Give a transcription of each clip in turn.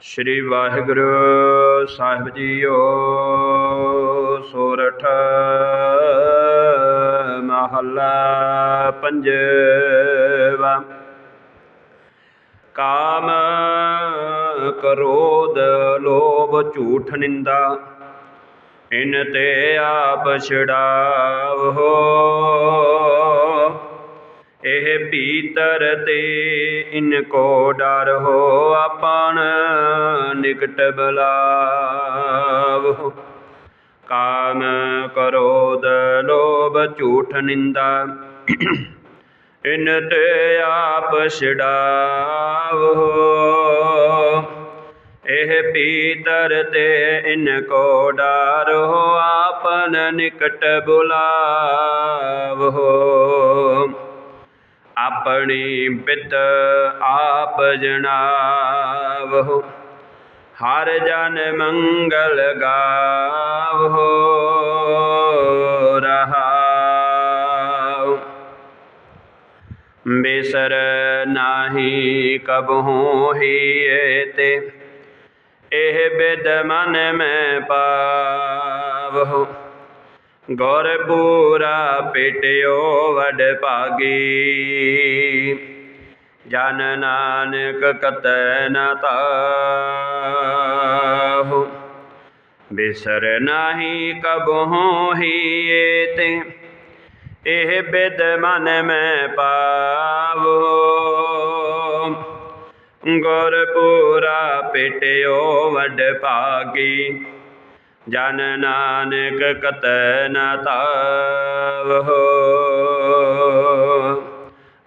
ਸ੍ਰੀ ਵਾਹਿਗੁਰੂ ਸਾਹਿਬ JIO, ਸੋਰਠ ਮਹੱਲਾ ਪੰਜਵਾ। ਕਾਮ ਕਰੋਧ ਲੋਭ ਝੂਠ ਨਿੰਦਾ, ਇਨ ਤੇ ਆਪ ਛਡਾਵੋ ਇਹ ਭੀਤਰ ਤੇ ਇਨ ਕੋ ਡਰ ਹੋ ਆਪਨ, ਨਿਕਟ ਬਲਾਵੋ ਕਾਮ ਕਰੋਧ ਲੋਭ ਝੂਠ ਨਿੰਦਾ, ਇਨ ਤੇ ਆਪ ਛਡਾਵੋ ਇਹ ਪੀਤਰ ਤੇ ਇਨ ਕੋ ਡਾਰੋ ਆਪਨ, ਨਿਕਟ ਹੋ ਆਪਣੀ ਬਿਦ ਆਪ ਜਣਾਵੋ ਹਰ ਜਨ ਮੰਗਲ ਗਾਵੋ ਰਹਾਉ। ਬਿਸਰ ਨਾਹੀ ਕਬਹੂ ਹੀ ਤੇ ਇਹ ਬਿਦ ਮਨ ਮੈਂ ਪਾਵਹੁ। ਗੁਰ ਪੂਰਾ ਪੇਟਿਓ ਵਡ ਭਾਗੀ। ਜਨ ਨਾਨਕ ਕਤੈ ਨ ਤਾਹੂ। ਬਿਸਰ ਨਾਹੀ ਕਬਹੂ ਹੀ ਤੇ ਇਹ ਬਿਦ ਮਨ ਮੈਂ ਪਾਵੋ। ਗੁਰ ਪੂਰਾ ਪੇਟਿਓ ਵਡ ਭਾਗੀ। ਜਨ ਨਾਨਕ ਕਤੈ ਨ ਤਾਵੋ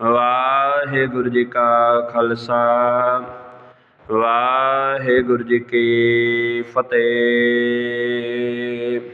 ਵਾਹਿਗੁਰੂ ਜੀ ਕਾ ਖਾਲਸਾ ਵਾਹਿਗੁਰੂ ਜੀ ਕੀ ਫਤਿਹ।